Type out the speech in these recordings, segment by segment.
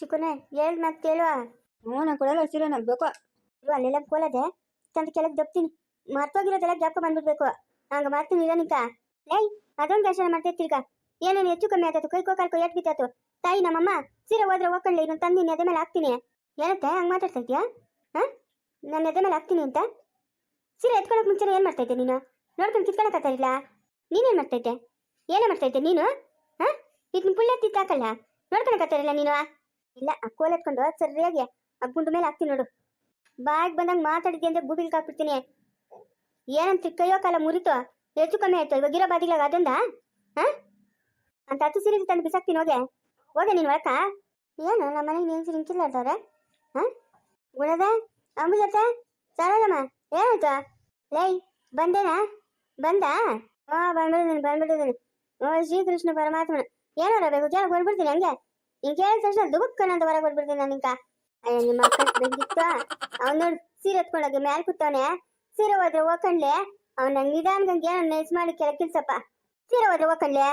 ಚಿಕ್ಕನೆ ಹೇಳ್ ಮತ್ತೆ ಕೇಳುವ. ಹ್ಞೂ ನಾನು ಕೊಡಲ್ಲ ಸೀರೆ ನಂಗೆ ಬೇಕು. ಇರು ಅಲ್ಲೆಲ್ಲ ಕೋಲದೆ ತಂದು ಕೆಳಗೆ ದಪ್ತೀನಿ. ಮರ್ತೋಗಿರೋದೆಲ್ಲ ಜ್ಞಾಪಕ ಬಂದ್ಬಿಡ್ಬೇಕು. ಹಂಗ ಮಾಡ್ತೀನಿ ಇಲ್ಲ ಏಯ್ ಲೈ ಅದೊಂದು ದರ್ಶನ ಮಾಡ್ತಿರ್ತೀಗ ಏನೇನು ಹೆಚ್ಚು ಕಮ್ಮಿ ಆಯ್ತು ಕೈ ಕೋ ಎಟ್ ಬಿತ್ತಾತು ತಾಯಿ ನಮ್ಮಮ್ಮ ಸೀರೆ ಹೋದ್ರೆ ಹೋಗ್ಕೊಳ್ಳಿ ಇನ್ನೊಂದು ತಂದಿನಿ ಎದೆ ಮೇಲೆ ಹಾಕ್ತೀನಿ. ಏನತ್ತೆ ಹಂಗೆ ಮಾತಾಡ್ತಾ ಇದೀಯಾ ಹಾಂ? ನಾನು ಎದೆ ಮೇಲೆ ಹಾಕ್ತೀನಿ ಅಂತ? ಸೀರೆ ಎತ್ಕೊಳಕ್ ಮುಂಚೆ ಏನು ಮಾಡ್ತಾ ಇದ್ದೆ ನೀನು? ನೋಡ್ಕೊಂಡು ಕಿತ್ಕೊಳಕತ್ತಾ ಇಲ್ಲ ನೀನೇನು ಮಾಡ್ತಾ ಇದ್ದೆ? ಏನೇ ಮಾಡ್ತೈತೆ ಇದ್ದೆ ನೀನು? ಹಾಂ? ಇದನ್ನ ಪುಳ್ಳ ತಿತ್ತಾಕಲ್ಲ ನೋಡ್ಕೊಳಕತ್ತಾರಿಲ್ಲ ನೀನು? ಇಲ್ಲ ಆ ಕೋಲ್ ಎತ್ಕೊಂಡು ಸರಿಯಾಗಿ. ಆ ಮೇಲೆ ಹಾಕ್ತೀನಿ ನೋಡು. ಬಾಯಿಗೆ ಬಂದಂಗೆ ಮಾತಾಡಿದ್ದೆ ಅಂದ್ರೆ ಗೂಬಿಲ್ಗೆ ಹಾಕ್ಬಿಡ್ತೀನಿ ಏನಂತ ಕೈಯೋ ಕಾಲ ಮುರಿತು? ಹೆಚ್ಚು ಕಮ್ಮಿ ಆಯ್ತು? ಇವಾಗ ಇರೋ ಬಾದಿಗಳಾಗ ಅದೊಂದ? ಹಾ? ಅಂತ ಹತ್ತು ಸೀರೆ ತಂದು ಬಿಸಾಕ್ತೀನಿ, ಹೋಗೆ. ಹೋಗೆ ನೀನು ಒಳಕ. ಏನು ನಮ್ಮ ಮನೆಗೆ ನೀನು ಸೀರೆ ಹಿಂಚಿಲ್ಲಾಡ್ದವ್ರೆ ಹ? ಗುಣದ ಅಂಬುಜತೆ ಸರಳಮ್ಮ ಏನಾಯ್ತು? ಲೈ ಬಂದೇನಾ? ಬಂದ? ಹಾ ಬಂದ್ಬಿಟ್ಟಿದ್ದೀನಿ ಬಂದ್ಬಿಟ್ಟಿದ್ದೀನಿ ಓ, ಶ್ರೀಕೃಷ್ಣ ಪರಮಾತ್ಮನ. ಏನಾರ ಬೇಕು ಜಾಗ ಬಂದ್ಬಿಡ್ತೀನಿ ಹಂಗೆ. ನೀನು ಹೇಳಿದ ತಕ್ಷಣ ದುಬುಕ್ಕನ ಅಂತ ಹೊರಗೆ ಬಂದ್ಬಿಡ್ತೀನಿ ನಾನು ನಿಂಕ ಅಯ್ಯ ನಿಮ್ಮ ಅಕ್ಕ ಬಂದಿತ್ತು ಅವ್ನು ನೋಡಿ ಸೀರೆ ಎತ್ಕೊಂಡೋಗಿ ಮ್ಯಾಲ್ ಕೂತವನೆ. ಸೀರೆ ಹೋದ್ರೆ ಹೋಗ್ಕಂಡ್ಲೆ. ಅವ್ನ ನಿಧಾನಗಂಗೆ ಏನೋ ನೆಸ್ ಮಾಡಿ ಕೆಳ ಕಿಲ್ಸಪ್ಪ ಸೀರೆ ಹೋದ್ರೆ ಹೋಗ್ಕಂಡ್ಲೆ.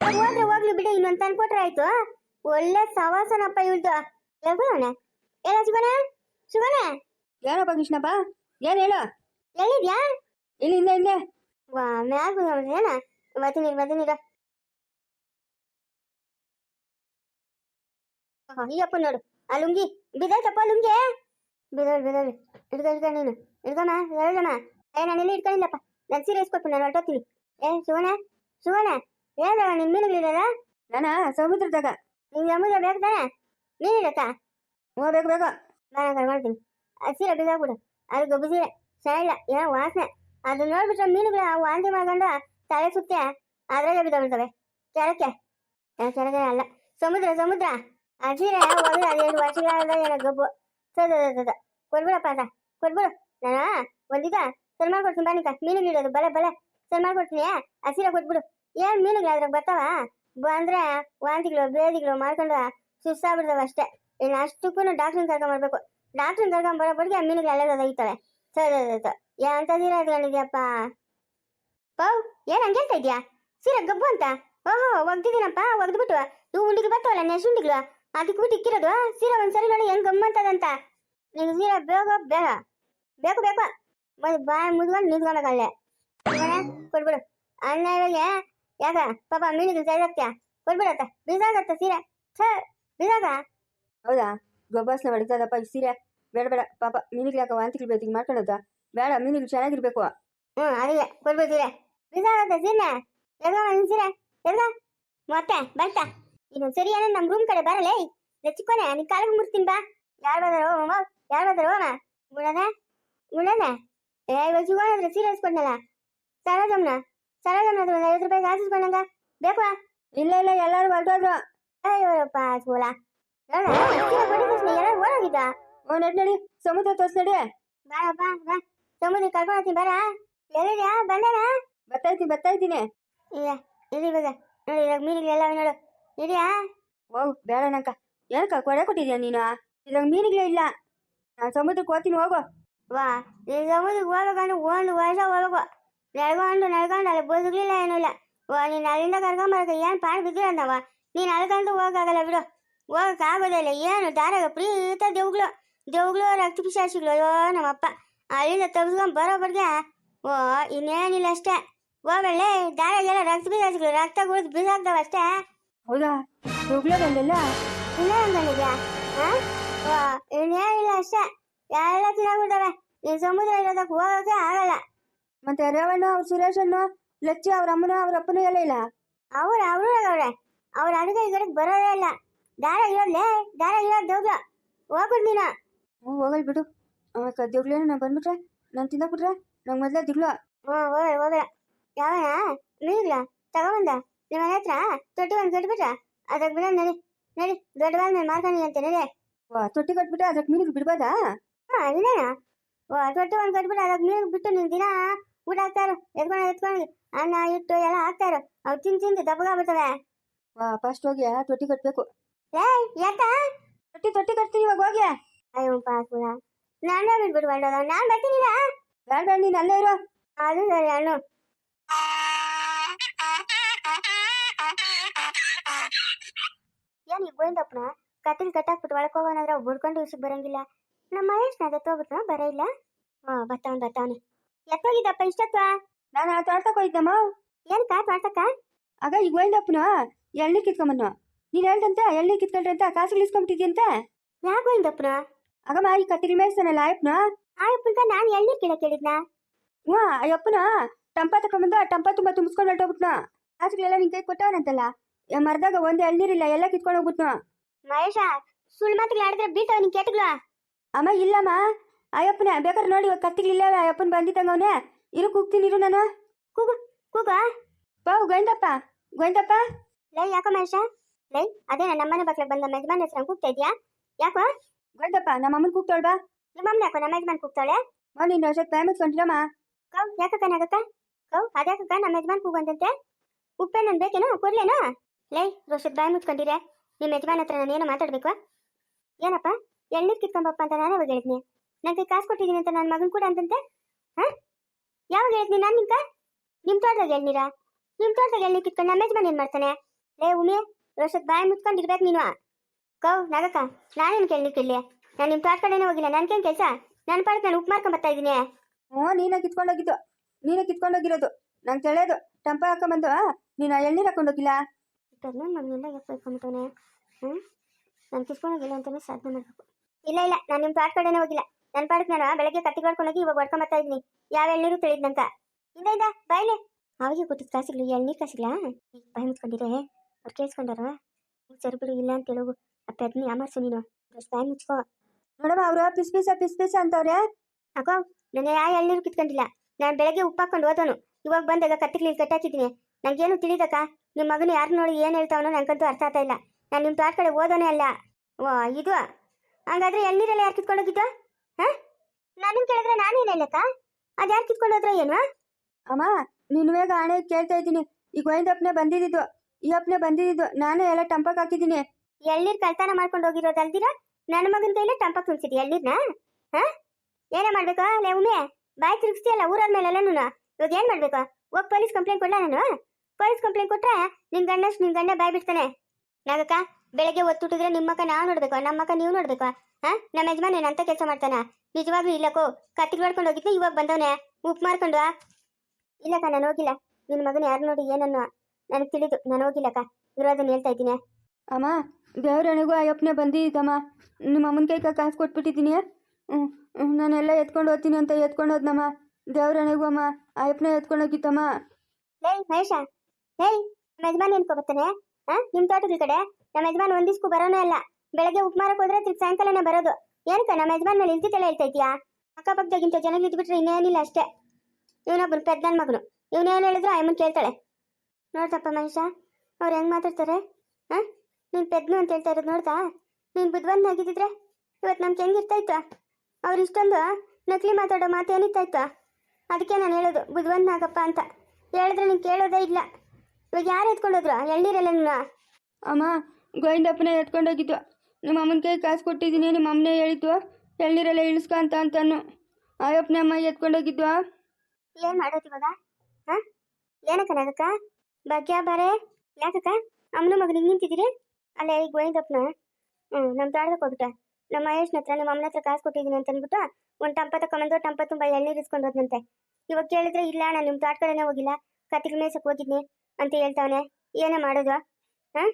ಹೋದ್ರೆ ಹೋಗ್ಲಿ ಬಿಡಿ ಇನ್ನೊಂದು ತಂದ್ಕೊಟ್ರೆ ಆಯ್ತು. ಒಳ್ಳೆ ಸವಾಸನಪ್ಪ ಇವ್ದು ಲಗುವನೆ ಎಲ್ಲ ಶಿವನ ಶಿವನ ಯಾರಪ್ಪ ಕೃಷ್ಣಪ್ಪ ಏನು ಹೇಳು? ಹೇಳಿದ್ಯಾ ಇಲ್ಲಿ ಇಲ್ಲ ಇಲ್ಲ ವಾ ಮ್ಯಾಗ ಏನ ಬತ್ತೀನಿರು ಬತ್ತೀನಿರು ಅಯ್ಯಪ್ಪ ನೋಡು. ಆ ಲುಂಗಿ. ಬಿದ್ದೈತಪ್ಪ ಲುಂಗಿ. ಬಿದೋಳು ಬಿದೋಳು ಹಿಡ್ಕೊ ಹಿಡ್ಕೊ ನೀನು. ಹಿಡ್ಕಮ್ಮ ಹೇಳಮ್ಮ ಏ ನಾನು ಇಲ್ಲಿ ಹಿಡ್ಕೊಂಡಿಲ್ಲಪ್ಪ ನಾನು ಸೀರೆ ಇಸ್ಕೊಟ್ಟು ನಾನು ಹೊರಟೋತೀನಿ ಏ ಶಿವಣ ಶಿವಣ ಹೇಳ್ದವ ನಿನ್ ಮೀನುಗಳಿರಲ್ಲ ನಾನ? ಸಮುದ್ರದಾಗ ನಿಂಗೆ ಸಮುದ್ರ ಬೇಕು ತಾನೆ? ಮೀನಿರತ್ತಾ ಹೋ ಬೇಕು ಬೇಕು. ನಾನು ಕರ್ಕೊಳ್ತೀನಿ ಮಾಡ್ತೀನಿ. ಆ ಸೀರೆ ಬಿದ್ದಾಗ್ಬಿಡು ಅದು ಗೊಬ್ಬು ಸೀರೆ. ಸೈಲ ಏನೋ ವಾಸನೆ. ಅದು ನೋಡ್ಬಿಟ್ರೆ ಮೀನುಗಳ ವಾಂತಿ ಮಾಡ್ಕೊಂಡು ತಲೆ ಸುತ್ತೆ ಅದ್ರಾಗೆ ಬಿದ್ದಾಗ್ಬಿಡ್ತವೆ. ಕೆಳಕ್ಕೆ? ಕೆಳಗೆ ಅಲ್ಲ. ಸಮುದ್ರ ಸಮುದ್ರ. ಸೀರೆ ಹೋಗಿ ಅದೆರಡು ವರ್ಷಗಳಾದ ಏನೋ ಗಬ್ಬು. ಸದ ಕೊಡ್ಬಿಡಪ್ಪ ಅದ ಕೊಡ್ಬಿಡು ನಾನು ಒಂದಿದ ಸರ್ ಮಾಡ್ಕೊಡ್ತೀನಿ ಬಾನಿಕ ಮೀನುಗಳಿರೋದು ಬಲೆ ಬಲೆ. ಸರ್ ಮಾಡ್ಕೊಡ್ತೀನಿ ಆ ಸೀರೆ ಕೊಟ್ಬಿಡು. ಏನ್ ಮೀನುಗಳು ಅದ್ರಾಗ ಬರ್ತಾವ? ಬಂದ್ರೆ ವಾಂತಿಗಳು, ಬೇದಿಗಳು ಮಾಡ್ಕೊಂಡು ಸುಸ್ತಾಗ್ಬಿಡ್ತಾವ ಅಷ್ಟೇ. ಇನ್ನು ಅಷ್ಟಕ್ಕೂ ಡಾಕ್ಟ್ರನ್ನ ಕರ್ಕೊಂಬರ್ಬೇಕು ಡಾಕ್ಟ್ರನ್ನ ಕರ್ಕೊಂಬರೋ ಬಡ್ಗೆ ಮೀನುಗಳು ಎಲ್ಲ ಒದಗಿತವೆ ಸರಿ ಎಂತ ಸೀರೆ ಇದ್ಕೊಂಡಿದ್ಯಪ್ಪ ಪೌ, ಏನ್ ಹಂಗೆ ಹೇಳ್ತಾ ಇದ್ಯಾ? ಸೀರೆ ಗಬ್ಬು ಅಂತ? ಓಹೋ, ಒಗ್ದಿದ್ದೀನಪ್ಪ, ಒಗ್ದ್ಬಿಟ್ಟು. ಇವು ಉಂಡಿಗೆ ಬರ್ತಾವಲ್ಲ ನೆಸುಂಡಿಗಳು ಅದಕ್ಕೆ ಬಿಟ್ಟು ಇಕ್ಕಿರೋದು ಸೀರೆ ಒಂದ್ಸರಿ ನೋಡಿ ಹೆಂಗ್ ಗಮ್ಮಂತದಂತ ನಿಂಗೆ ಸೀರೆ ಬೇಗ ಬೇಗ ಬೇಕು ಬೇಕು ಬಂದು ಬಾಯ್ ಮುದ್ಕೊಂಡು ನಿಂತ್ಕೊಳಕಲ್ಲೇ ಕೊಡ್ಬಿಡು ಅಣ್ಣ ಇವಾಗ ಯಾಕ? ಪಾಪ ಮೀನಿಗೆ ಸೈದಾಕ್ತ್ಯಾ ಕೊಡ್ಬಿಡತ್ತ ಬಿಸಾಗತ್ತ ಸೀರೆ. ಛ, ಬಿಸಾಕ? ಹೌದಾ? ಗೊಬ್ಬಾಸ್ನ ಹೊಡಿತದಪ್ಪ ಈ ಸೀರೆ. ಬೇಡ ಬೇಡ. ಪಾಪ ಮೀನಿಗೆ ಯಾಕೆ ವಾಂತಿಗಳು ಬೇತಿಗೆ ಮಾಡ್ಕೊಳ್ಳೋದ ಬೇಡ, ಮೀನಿಗೆ ಚೆನ್ನಾಗಿರ್ಬೇಕು. ಹ್ಞೂ ಅದೇ ಕೊಡ್ಬಿಡು ಸೀರೆ. ಬಿಸಾಕತ್ತ ಸೀರೆ. ಎಲ್ಲ ನಿನ್ ಸೀರೆ. ಎಲ್ಲ ಮತ್ತೆ, ಬರ್ತಾ. ಇನ್ನು ಸರಿ ಏನೋ ನಮ್ಮ ರೂಮ್ ಕಡೆ ಬರಲೇ ಚಿಕ್ಕೋನೆ ನಿನ್ ಕಾಲಿಗೆ ಮುರ್ತೀನಿ ಬಾ ಯಾರು ಬಂದಾರೋ ಮಾಮ ಯಾರು ಬಂದಾರೋ ಮಾಮ ಗುಣದ ಗುಣದ ಏ ಇವಾಗ ಶಿವನ ಹತ್ರ ಸೀರೆ ಇಸ್ಕೊಂಡಲ್ಲ ಸರೋಜಮ್ನ ಸರೋಜಮ್ನ ಹತ್ರ ಒಂದು ಐವತ್ತು ರೂಪಾಯಿ ಕಾಸು ಇಸ್ಕೊಂಡಂಗ ಬೇಕು ಇಲ್ಲ ಇಲ್ಲ ಎಲ್ಲರೂ ಹೊರಟೋದ್ರು ಅಯ್ಯೋಪ್ಪ ಸ್ಕೂಲ ನೋಡ ಸೀರೆ ಕೊಟ್ಟಿದ ತಕ್ಷಣ ಎಲ್ಲರೂ ಓಡೋಗಿದ್ದ ಓ ನಡಿ ನಡಿ ಸಮುದ್ರ ತೋರ್ಸ್ ನಡಿ ಬಾರಪ್ಪ ಬಾ ಸಮುದ್ರ ಕರ್ಕೊಂಡು ಹೋಗ್ತೀನಿ ಬರ ಎಲ್ಲಿದ್ಯಾ ಬಂದೇನಾ ಬರ್ತಾಯ್ತೀನಿ ಬರ್ತಾಯ್ತೀನಿ ಇಲ್ಲ ಇಲ್ಲಿ ಇವಾಗ ನೋಡಿ ಇವಾಗ ಮೀನುಗಳೆಲ್ಲ ನೋಡು ಇದೆಯಾ ಓ, ಬೇಡ ನಂಕ. ಏನಕ್ಕ ಕೊಡೆ ಕೊಟ್ಟಿದ್ಯಾ ನೀನು? ಇದ್ರಾಗ ಮೀನುಗಳೇ ಇಲ್ಲ. ನಾನು ಸಮುದ್ರಕ್ಕೆ ಹೋಗ್ತೀನಿ, ಹೋಗು. ವಾ, ಈ ಸಮುದ್ರಕ್ಕೆ ಹೋಗ್ಬೇಕಂದ್ರೆ ಒಂದು ವರ್ಷ ಹೋಗ್ಬೇಕು ನಡ್ಕೊಂಡು ನಡ್ಕೊಂಡು, ಅಲ್ಲಿ ಬದುಕಲಿಲ್ಲ ಏನೂ ಇಲ್ಲ. ವಾ, ನೀನು ಅಲ್ಲಿಂದ ಕರ್ಕೊಂಬರಕ ಏನು ಪಾಡ್ ಬಿದ್ದಿರಂದವ ನೀನು ಅಲ್ಕಂತೂ ಹೋಗಕ್ಕಾಗಲ್ಲ ಬಿಡು. ಹೋಗಕ್ಕೆ ಆಗೋದಿಲ್ಲ ಏನು ದಾರಾಗ ಪ್ರೀತ ದೇವ್ಗಳು. ದೇವ್ಗಳು, ರಕ್ತ ಪಿಶಾಚಿಗಳು. ಅಯ್ಯೋ, ನಮ್ಮಪ್ಪ. ಅಲ್ಲಿಂದ ತಪ್ಸ್ಕೊಂಡ್ ಬರೋ ಬರ್ಗೆ ಓ, ಇನ್ನೇನಿಲ್ಲ ಅಷ್ಟೇ. ಹೋಗಲ್ಲೇ ದಾರಾಗೆಲ್ಲ ರಕ್ತ ಪಿಶಾಚಿಗಳು. ರಕ್ತ ಕುಡಿದು ಬಿಸಾಕ್ತಾವ ಅಷ್ಟೇ. ಹೌದಾ ಹೋಗ್ಲೇ ಬಂದಲ್ಲ ಇಲ್ಲ ವಾ ಇನ್ನೇನಿಲ್ಲ ಅಷ್ಟೇ ಎಲ್ಲ ತಿನ್ನಾಗ್ಬಿಡ್ತವೆ ನೀನ್ ಸಮುದ್ರ ಇರೋದಕ್ಕೆ ಆಗಲ್ಲ ಮತ್ತೆ ರೇವಣ್ಣ ಅವ್ರ ಸುರೇಶನ್ನು ಲಚ್ಚಿ ಅವ್ರ ಅಮ್ಮನ ಅವ್ರ ಅಪ್ಪನೂ ಎಲ್ಲ ಇಲ್ಲ ಅವ್ರ ಅವ್ರು ಅವ್ರೆ ಅವ್ರ ಅಡುಗೆ ಈ ಕಡೆಗೆ ಬರೋದೇ ಇಲ್ಲ ದಾರ ಇರೋದ್ಲೇ ದಾರ ಇರೋದು ಹೋಗ್ಲ ಹೋಗ್ಬಿಡ್ ನೀನ ಹ್ಞೂ ಹೋಗಲ್ ಬಿಡು ಕದ್ದೋಗ್ಲೇ ನಾನು ಬಂದ್ಬಿಟ್ರೆ ನಾನು ತಿಂದಾಕ್ಬಿಟ್ರೆ ನಂಗೆ ಮೊದಲೇ ದಿಗ್ಲ ಹ್ಞೂ ಹೋಗಲ್ಲ ಹೋಗಲ್ಲ ಯಾವ ಮೀನುಗಳ ತಗೊಂಬಂದ ನಿಮ್ಮ ಮನೆ ಹತ್ರ ತೊಟ್ಟಿ ಒಂದು ಕಟ್ಬಿಟ್ರ ಅದಾಗ ಬಿಡ ನಡಿ ನಡಿ ದೊಡ್ಡವಾದ ಮೇಲೆ ಮಾಡ್ಕೊಂಡು ಅಂತ ನಡಿ. ವಾ ತೊಟ್ಟಿ ಕಟ್ಬಿಟ್ರೆ ಅದಕ್ಕೆ ಮೀನಿಗೆ ಬಿಡ್ಬೋದಾ? ಹಾ ಇದೇನ ಓ ತೊಟ್ಟಿ ಒಂದು ಕಟ್ಬಿಟ್ಟು ಅದಕ್ಕೆ ಮೀನಿಗೆ ಬಿಟ್ಟು ನೀನು ದಿನ ಊಟ ಹಾಕ್ತಾರು ಎತ್ಕೊಂಡು ಎತ್ಕೊಂಡು ಅನ್ನ ಹಿಟ್ಟು ಎಲ್ಲ ಹಾಕ್ತಾರು ಅವು ತಿಂದು ತಿಂದು ದಪ್ಪಗಾಗ್ಬಿಡ್ತವೆ ವಾ ಫಸ್ಟ್ ಹೋಗಿ ತೊಟ್ಟಿ ಕಟ್ಟಬೇಕು ಏ ಯಾಕ? ತೊಟ್ಟಿ ತೊಟ್ಟಿ ಕಟ್ತೀನಿ ಇವಾಗ ಹೋಗಿ. ಅಯ್ಯೋ ಪಾಸ್ ನಾನೇ ಬಿಟ್ಬಿಟ್ಟು ಹೊರಟೋದ ನಾನು ಬರ್ತೀನಿಲ್ಲ ಬೇಡ ಬೇಡ ನೀನು ಅಲ್ಲೇ ಇರೋ. ಅದು ಸರಿ ಅಣ್ಣು. ಗೋವಿಂದಪ್ಪನ ಕತ್ತಿನ ಕಟ್ಟಾಕ್ಬಿಟ್ಟು ಒಳಗೆ ಹೋಗೋಣ ಅವ್ ಬುಡ್ಕೊಂಡು ಇಸಿಗೆ ಬರಂಗಿಲ್ಲ. ನಮ್ಮ ಮಹೇಶ್ ಅದ ತೋಗ್ಬಿಟ್ನ ಬರ ಇಲ್ಲ. ಹಾ ಬರ್ತಾವನ್ ಬರ್ತಾವನೆ. ಎತ್ತೋಗಿದ್ದಪ್ಪ ಇಷ್ಟತ್ವ? ನಾನು ಆ ತೋಟಕ್ಕೆ ಹೋಯ್ತಮ್ಮ ಏನಕ್ಕ ಮಾಡ್ಸಕ್ಕ ಆಗ ಈಗ ಗೋವಿಂದಪ್ಪನ ಎಳ್ನೀರು ಕಿತ್ಕೊಂಬನ್ನು ನೀನು ಹೇಳ್ದಂತೆ ಎಳ್ನೀರು ಅಂತ ಕಾಸುಗಳು ಇಸ್ಕೊಂಬಿಟ್ಟಿದ್ಯಂತ ಯಾಕೆ ಹೋಗಿದ್ದಪ್ಪನ ಆಗಮ್ಮ ಈ ಕತ್ತಿ ಮೇಯಿಸ್ತಾನಲ್ಲ ಆಯಪ್ಪನ? ಆಯಪ್ಪನ ನಾನು ಎಳ್ನೀರ್ ಕೇಳಕ್ಕೆ ಕೇಳಿದ್ನ? ಹ್ಞೂ ಅಯ್ಯಪ್ಪನ ಟಂಪ ತಗೊಂಬಂದು ಟಂಪ ತುಂಬ ತುಂಬಿಸ್ಕೊಂಡು ಹೊರಟೋಗ್ಬಿಟ್ನ. ಕಾಸುಗಳೆಲ್ಲ ನಿನ್ ಕೈ ಕೊಟ್ಟವನಂತಲ್ಲ. ಯಾ ಮರದಾಗ ಒಂದೇ ಅಲ್ಲಿರಿಲ್ಲ ಎಲ್ಲ ಕಿತ್ಕೊಂಡು ಹೋಗ್ಬಿಟ್ನು. ಮಹೇಶ ಸುಳ್ಳು ಮಾತಿಗೆ ಆಡಿದ್ರೆ ಬೀಳ್ತಾವ ನಿನ್ ಕೆಟ್ಟಗಳು ಅಮ್ಮ ಇಲ್ಲಮ್ಮ. ಅಯ್ಯಪ್ಪನ ಬೇಕಾದ್ರೆ ನೋಡಿ ಕತ್ತಿಗಳಿಲ್ಲ ಅಯ್ಯಪ್ಪನ ಬಂದಿದ್ದಂಗವನೇ ಇರು ಕೂಗ್ತೀನಿ ಇರು ನಾನು. ಕೂಗು ಕೂಗ ಬಾವು ಗೋವಿಂದಪ್ಪ. ಗೋವಿಂದಪ್ಪ. ಲೈ ಯಾಕೋ ಮಹೇಶ? ಲೈ ಅದೇ ನಮ್ಮನೆ ಬಾಗ್ಲಿಗೆ ಬಂದ ಯಜಮಾನ್ ಹೆಸರು ಕೂಗ್ತಾ ಇದೆಯಾ? ಯಾಕೋ? ಗೋವಿಂದಪ್ಪ ನಮ್ಮ ಅಮ್ಮನ ಕೂಗ್ತಾಳ್ಬಾ ನಿಮ್ಮಮ್ಮ ಯಾಕೋ ನಮ್ಮ ಯಜಮಾನ್ ಕೂಗ್ತಾಳೆ ಮಾ ನೀನು ವರ್ಷದ ಟೈಮ್ ಇಟ್ಕೊಂಡಿರಮ್ಮ ಕೌ ಯಾಕಕ್ಕ ನಾಗಕ್ಕ? ಕೌ ಅದ್ಯಾಕಕ್ಕ ನಮ್ಮ ಯಜಮಾನ್ ಕೂಗಂತಂತೆ ಉಪ್ಪೇನನ್ ಬೇಕೇನೋ ಕೊಡ್ಲೇನೋ? ಲೈ ರೋಷದ್ ಬಾಯ್ ಮುಚ್ಕೊಂಡಿರೆ ನಿಮ್ಮ ಯಜಮಾನ್ ಹತ್ರ ನಾನು ಏನೋ ಮಾತಾಡ್ಬೇಕು? ಏನಪ್ಪ? ಎಳ್ನೀರ್ ಕಿತ್ಕೊಂಬಪ್ಪ ಅಂತ ನಾನು ಅವಾಗ ಹೇಳಿದ್ನಿ. ನನಗೆ ಕಾಸು ಕೊಟ್ಟಿದ್ದೀನಿ ಅಂತ ನನ್ನ ಮಗನ್ ಕೂಡ ಅಂತಂತೆ ಹಾ? ಯಾವಾಗ ಹೇಳಿದ್ನಿ ನಾನು ನಿಮ್ಕ ನಿಮ್ ತೋಟದಾಗ ಎಳ್ನೀರಾ? ನಿಮ್ ತೋಟದಾಗ ಎಳ್ನೀರ್ ಕಿತ್ಕೊಂಡು ನಮ್ಮ ಯಜಮಾನ್ ಏನ್ ಮಾಡ್ತಾನೆ? ಲೇ ಉಮೆ, ರೋಷದ್ ಬಾಯಿ ಮುಚ್ಕೊಂಡಿರ್ಬೇಕು ನೀನು. ಕೌ, ನಾಗಕ್ಕ ನಾನೇನು ಕೇಳಿ ಇಲ್ಲಿ ನಾನು ನಿಮ್ಮ ತೋಟ ಕಡೆನೇ ಹೋಗಿಲ್ಲ ನನ್ಗೇನು ಕೆಲಸ? ನನ್ನ ಪಾಡಕ್ಕೆ ನಾನು ಉಪ್ಪು ಮಾರ್ಕೊಂಡ್ ಬರ್ತಾ ಇದ್ದೀನಿ ಹ್ಞೂ, ನೀನೇ ಕಿತ್ಕೊಂಡೋಗಿದ್ದು. ನೀನೇ ಕಿತ್ಕೊಂಡೋಗಿರೋದು ನಂಗೆ ತಿಳಿಯೋದು ಟಂಪ ಹಾಕೊಂಬಂದು ನೀನು ಎಳ್ನೀರು ಹಾಕೊಂಡೋಗಿಲ್ಲ ಪ್ರೆಗ್ನೆಂಟ್ ಮಗನೆಲ್ಲ ಯಾಕೆ ಬೈಕೊಂಬಿಟ್ಟವನೆ ಹ್ಞೂ ನಾನು ಕಿಸ್ಕೊಂಡೋಗಿಲ್ಲ ಅಂತಲೇ ಸಾಧನೆ ಮಾಡಬೇಕು. ಇಲ್ಲ ಇಲ್ಲ, ನಾನು ನಿಮ್ಮ ಪಾಟ್ ಕಡೆನೇ ಹೋಗಿಲ್ಲ. ನನ್ನ ಪಾಡಕ್ಕೆ ನಾನು ಬೆಳಗ್ಗೆ ಕತ್ತಿ ಹೋಗಿ ಇವಾಗ ಹೊಡ್ಕೊಂಬತ್ತಾ ಇದ್ದೀನಿ ಯಾವ ಎಳ್ನೀರು ತಿಳಿದ್ನಂತ. ಇಲ್ಲ ಇಂದ ಬಾಯ್ಲೆ ಅವಾಗೆ ಕೊಟ್ಟಿದ್ದು ಕಾಸಿಗ್ಲು ಎಳ್ನೀರು ಕಾಸಿಗ್ಲಾ? ಬಾಯಿ ಮುಚ್ಕೊಂಡಿರೆ ಅವ್ರು ಕೇಳಿಸ್ಕೊಂಡಾರ ಸರಿ ಬಿಡು, ಇಲ್ಲ ಅಂತ ಹೇಳೋಗು. ಅಪ್ಪ ಅದನ್ನ ಯಾಮಾರ್ಸು ನೀನು? ಬಾಯಿ ಮುಚ್ಕೋ. ನೋಡಮ್ಮ ಅವರು ಪಿಸ್, ಪಿಸ ಪಿಸ್, ಪಿಸ ಅಂತವ್ರೆ. ಅಕೋ ನಾನು ಯಾವ ಎಳ್ನೀರು ಕಿತ್ಕೊಂಡಿಲ್ಲ. ನಾನು ಬೆಳಗ್ಗೆ ಉಪ್ಪಾಕೊಂಡು ಹೋದನು ಇವಾಗ ಬಂದಾಗ ಕತ್ತಿಗ್ಲಿ ಕಟ್ಟಾಕಿದ್ದೀನಿ. ನನಗೇನು ತಿಳಿದಕ್ಕ? ನಿಮ್ಮ ಮಗನ ಯಾರು ನೋಡಿ ಏನು ಹೇಳ್ತಾವನೋ ನನಗಂತೂ ಅರ್ಥ ಆಗ್ತಾ ಇಲ್ಲ. ನಾನು ನಿಮ್ಮ ತೋಟ ಕಡೆ ಓದೋನೇ ಅಲ್ಲ. ಓ ಇದು? ಹಂಗಾದ್ರೆ ಎಳ್ನೀರೆಲ್ಲ ಯಾರು ಕಿತ್ಕೊಂಡೋಗಿದ್ದು ಹಾಂ? ನಾನು ಕೇಳಿದ್ರೆ ನಾನೇನು ಹೇಳಕ್ಕ ಅದು ಯಾರು ಕಿತ್ಕೊಂಡೋದ್ರ ಏನು? ಅಮ್ಮ ನಿನ್ನ ಬೇಗ ಆಣೆ ಕೇಳ್ತಾ ಇದ್ದೀನಿ. ಈಗ ಅಪ್ನೆ ಬಂದಿದ್ದು. ಈ ಅಪ್ಪನೆ ಬಂದಿದ್ದು. ನಾನು ಎಲ್ಲ ಟಂಪಕ್ ಹಾಕಿದ್ದೀನಿ. ಎಳ್ನೀರು ಕಳ್ತನ ಮಾಡ್ಕೊಂಡು ಹೋಗಿರೋದು ಅಲ್ದಿರ? ನನ್ನ ಮಗನ ಕೈಲೇ ಟಂಪಕ್ ತುಂಬಿಸಿದ್ಯಾ ಎಳ್ನೀರ್ನ? ಹಾ? ಏನೇ ಮಾಡ್ಬೇಕು ಲೇ ಉಮೆ ಬಾಯಿ ತಿರುಗಿಸ್ತೀಯಲ್ಲ ಊರವ್ರ ನಾನು ಇವಾಗ ಏನು ಮಾಡ್ಬೇಕು? ಹೋಗಿ ಪೊಲೀಸ್ ಕಂಪ್ಲೇಂಟ್ ಕೊಡ್ಲಾ ನಾನು? ಪೊಲೀಸ್ ಕಂಪ್ಲೇಂಟ್ ಕೊಟ್ರೆ ನಿನ್ ಗಂಡ ನಿನ್ ಗಂಡ ಬಾಯ್ ಬಿಡ್ತಾನೆ ನಾಗಕ್ಕ ಬೆಳಗ್ಗೆ ಒತ್ತುಟ್ಟಿದ್ರೆ ನಿಮ್ಮ ಅಕ್ಕ ನಾವು ನೋಡ್ಬೇಕು ನಮ್ಮ ನೀವ್ ನೀವು ನೋಡ್ಬೇಕು. ಹಾ? ನಮ್ಮ ಯಜಮಾನ್ ಏನಂತ ಕೆಲಸ ಮಾಡ್ತಾನ? ನಿಜವಾಗ್ಲೂ ಇಲ್ಲಕೋ ಕತ್ತಿಗೆ ಮಾಡ್ಕೊಂಡು ಹೋಗಿದ್ದೆ ಇವಾಗ ಬಂದವನೆ. ಉಪ್ ಮಾರ್ಕೊಂಡು ಇಲ್ಲಕ್ಕ ನಾನು ಹೋಗಿಲ್ಲ. ನಿನ್ ಮಗನ ಯಾರು ನೋಡಿ ಏನನ್ನು ನನಗೆ ತಿಳಿದು ನಾನು ಹೋಗಿಲ್ಲಕ್ಕ. ಇರೋದನ್ನ ಹೇಳ್ತಾ ಇದ್ದೀನಿ. ಅಮ್ಮ ದೇವ್ರಣೆಗೂ ಅಯ್ಯಪ್ಪನೆ ಬಂದಿದ್ದಮ್ಮ ನಿಮ್ಮ ಅಮ್ಮನ ಕೈ ಕಾಸು ಕೊಟ್ಬಿಟ್ಟಿದ್ದೀನಿ. ಹ್ಞೂ ನಾನೆಲ್ಲ ಎತ್ಕೊಂಡು ಹೋಗ್ತೀನಿ ಅಂತ ಎತ್ಕೊಂಡು ಹೋದ್ನಮ್ಮ. ದೇವ್ರಣೆಗೂ ಅಮ್ಮ ಅಯ್ಯಪ್ಪನೇ ಎತ್ಕೊಂಡು ಹೋಗಿತ್ತಮ್ಮ. ಲೇಯ್ ಮಹೇಶ ಲೇಯ್ ನಮ್ಮ ಯಜಮಾನ್ ಏನ್ಕೊ ಬರ್ತಾನೆ ಹಾ ನಿಮ್ ತೋಟದ ಕಡೆ? ನಮ್ಮ ಯಜಮಾನ್ ಒಂದಿಸ್ಕು ಬರೋನೇ ಅಲ್ಲ. ಬೆಳಗ್ಗೆ ಉಪ್ಮಾರಕ್ಕೆ ಮಾರಕ್ ಹೋದ್ರೆ ತಿರ್ಗಿ ಸಾಯಂಕಾಲನೇ ಬರೋದು. ಏನಕ್ಕ, ನಮ್ಮ ಯಜಮಾನ್ ಮೇಲೆ ಇಲ್ತಿದ್ದೆಲ್ಲ ಹೇಳ್ತಾ ಇದೀಯಾ ಅಕ್ಕಪಕ್ಕದಾಗಿಂತ ಜನಗಳು ಇದ್ಬಿಟ್ರೆ ಇನ್ನೇನಿಲ್ಲ ಅಷ್ಟೇ. ಇವನೊಬ್ಬನ ಪೆದ್ದನ ಮಗನು. ಇವನೇನು ಹೇಳಿದ್ರು ಅಮ್ಮನ್ ಕೇಳ್ತಾಳೆ. ನೋಡ್ತಪ್ಪ ಮನುಷ್ಯ, ಅವ್ರು ಹೆಂಗ್ ಮಾತಾಡ್ತಾರೆ? ಹಾ ನೀನ್ ಪೆದ್ನು ಅಂತ ಹೇಳ್ತಾ ಇರೋದು ನೋಡ್ತಾ? ನೀನ್ ಬುದ್ಧಿವಂತನಾಗಿದ್ದಿದ್ರೆ ಇವತ್ತು ನಮ್ಗೆ ಹೆಂಗಿರ್ತಾ ಅವ್ರು ಇಷ್ಟೊಂದು ನಕಲಿ ಮಾತಾಡೋ ಮಾತೇನಿತ್ತಾಯ್ತ ಅದಕ್ಕೆ ನಾನು ಹೇಳೋದು ಬುದ್ಧಿವಂತನಾಗಪ್ಪ ಅಂತ. ಹೇಳಿದ್ರೆ ನೀನು ಕೇಳೋದೇ ಇಲ್ಲ. ಇವಾಗ ಯಾರು ಎತ್ಕೊಂಡೋದ್ರು? ಎಳ್ನೀರೆಲ್ಲ ನಿಮ್ಮ ಅಮ್ಮ ಗೋವಿಂದಪ್ಪನೇ ಎತ್ಕೊಂಡೋಗಿದ್ದು. ನಿಮ್ಮ ಅಮ್ಮನ ಕೈ ಕಾಸು ಕೊಟ್ಟಿದ್ದೀನಿ ನಿಮ್ಮ ಅಮ್ಮನೇ ಹೇಳಿದ್ದು. ಎಳ್ನೀರೆಲ್ಲ ಇಳಿಸ್ಕ ಅಂತ ಅಂತಾನು. ಆಯಪ್ಪನೇ ಅಮ್ಮ ಎತ್ಕೊಂಡೋಗಿದ್ದು. ಏನು ಮಾಡೋದು ಇವಾಗ? ಹಾಂ? ಏನಕ್ಕ ನಾಗಕ್ಕ? ಭಾಗ್ಯ ಬಾರೆ? ಯಾಕಕ್ಕ? ಅಮ್ಮನ ಮಗನಿಗೆ ನಿಂತಿದ್ದೀರಿ ಅಲ್ಲೇ ಈ ಗೋವಿಂದಪ್ಪನ? ಹ್ಞೂ ನಮ್ಮ ತಾಡ್ದಕ್ಕೆ ಹೋಗ್ಬಿಟ್ಟ. ನಮ್ಮ ಮಹೇಶ್ನ ಹತ್ರ ನಿಮ್ಮ ಅಮ್ಮನ ಹತ್ರ ಕಾಸು ಕೊಟ್ಟಿದ್ದೀನಿ ಅಂತ ಅಂದ್ಬಿಟ್ಟು ಒಂದು ಟಂಪ ತಗೊಂಬಂದು ಟಂಪ ತುಂಬ ಎಳ್ನೀರು ಇಸ್ಕೊಂಡು ಹೋದ್ನಂತೆ. ಇವಾಗ ಕೇಳಿದ್ರೆ ಇಲ್ಲ ನಾನು ನಿಮ್ಮ ತೋಟ ಕಡೆನೇ ಹೋಗಿಲ್ಲ. ಕತ್ತಿಗೆ ಮೇಸಕ್ಕೆ ಹೋಗಿದ್ನಿ. ಅಂತ ಹೇಳ್ತಾವನೆ. ಏನೇ ಮಾಡೋದು ಹಾ?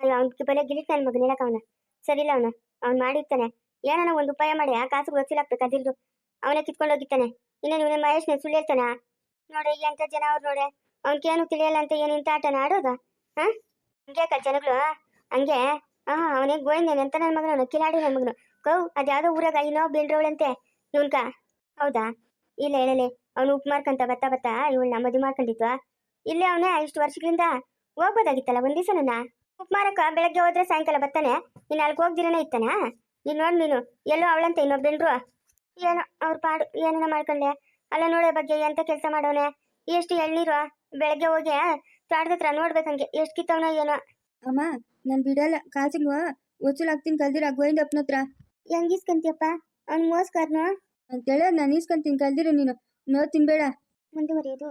ಅಯ್ಯೋ, ಅವ್ನ ಬಲೆ ನನ್ನ ಮಗನ ಹೇಳಕ್ಕೆ ಅವನ. ಸರಿಲ್ಲ ಅವನು. ಅವ್ನು ಮಾಡಿರ್ತಾನೆ. ಏನೋ ಒಂದು ಉಪಾಯ ಮಾಡಿ, ಆ ಕಾಸು ಗೊತ್ತಿಲ್ಲಾಗ್ಬೇಕು ಅದಿಲ್ದು ಅವನೇ ಕಿತ್ಕೊಂಡು ಹೋಗಿತ್ತಾನೆ ಇನ್ನು ಇವನೇ ನ ಸುಳ್ಳು ನೋಡ್ರಿ ನೋಡಿ ಎಂತ ಜನ ಅವ್ರು ನೋಡಿ ಅವ್ನಿಗೇನು ತಿಳಿಯಲ್ಲ ಅಂತ ಏನು ಇಂಥ ಆಟನ ಆಡೋದು? ಹಾ? ಹಂಗೆ ಜನಗಳು? ಹಂಗೆ? ಹಾಂ ಅವನೇ ಗೋಯಿಂದೇನೆ ಅಂತ ನನ್ನ ಮಗನು ಕಿಲಾಡಿ ನನ್ನ ಮಗನು. ಕೌ ಅದ್ಯಾವುದೋ ಊರಾಗ ಇನ್ನೋ ಬೀಳ್ರವಳಂತೆ ಇವನ್ಕ ಹೌದಾ? ಇಲ್ಲ, ಹೇಳಲಿ. ಅವನು ಉಪ್ಪು ಮಾರ್ಕಂತ ಬತ್ತಾ ಬತ್ತಾ ಇವಳು ಮದುವೆ ಮಾಡ್ಕೊಂಡಿದ್ವಾ? ಇಲ್ಲೇ ಅವನೇ ಇಷ್ಟು ವರ್ಷಗಳಿಂದ ಹೋಗ್ಬೋದಾಗಿತ್ತಲ್ಲ ಒಂದ್ ದಿವಸ ನನ್ನ? ಉಪ್ಪು ಮಾರಕ್ಕ ಬೆಳಗ್ಗೆ ಹೋದ್ರೆ ಸಾಯಂಕಾಲ ಬರ್ತಾನೆ. ನೀನು ಅಲ್ಲಿಗೆ ಹೋಗ್ದಿರನೇ ಇತ್ತಾನ ನೀನು ನೋಡಿ ನೀನು ಎಲ್ಲೋ ಅವಳಂತ ಇನ್ನೊಬ್ಬೆಲ್ರು ಏನೋ ಅವ್ರ ಪಾಡು ಏನೇನ ಮಾಡ್ಕೊಂಡೆ. ಅಲ್ಲ ನೋಡೋ ಬಗ್ಗೆ ಎಂತ ಕೆಲಸ ಮಾಡೋನೆ? ಎಷ್ಟು ಎಳ್ನೀರು ಬೆಳಗ್ಗೆ ಹೋಗಿ ತೋಟದ ಹತ್ರ ನೋಡ್ಬೇಕಂಗೆ ಎಷ್ಟು ಕಿತ್ತವನ ಏನೋ. ಅಮ್ಮ ನಾನು ಬಿಡಲ್ಲ. ಕಾಸಿಲ್ವಾ ಒಚ್ಚಲಾಗ್ತೀನಿ ಹಾಕ್ತೀನಿ ಕಲ್ದಿರ ಗೋವಿಂದಪ್ಪನ ಹತ್ರ. ಹೆಂಗಿಸ್ಕಂತೀಯಪ್ಪ ಅವ್ನು ಮೋಸ್ಕರ್ನು ಅಂತ ಹೇಳೋದು ನಾನು ಈಸ್ಕೊಂತೀನಿ ಕಲ್ದಿರ ನೀನು. ನೋಡ್ತೀನಿ ಬೇಡ ಮುಂದುವರಿಯೋದು.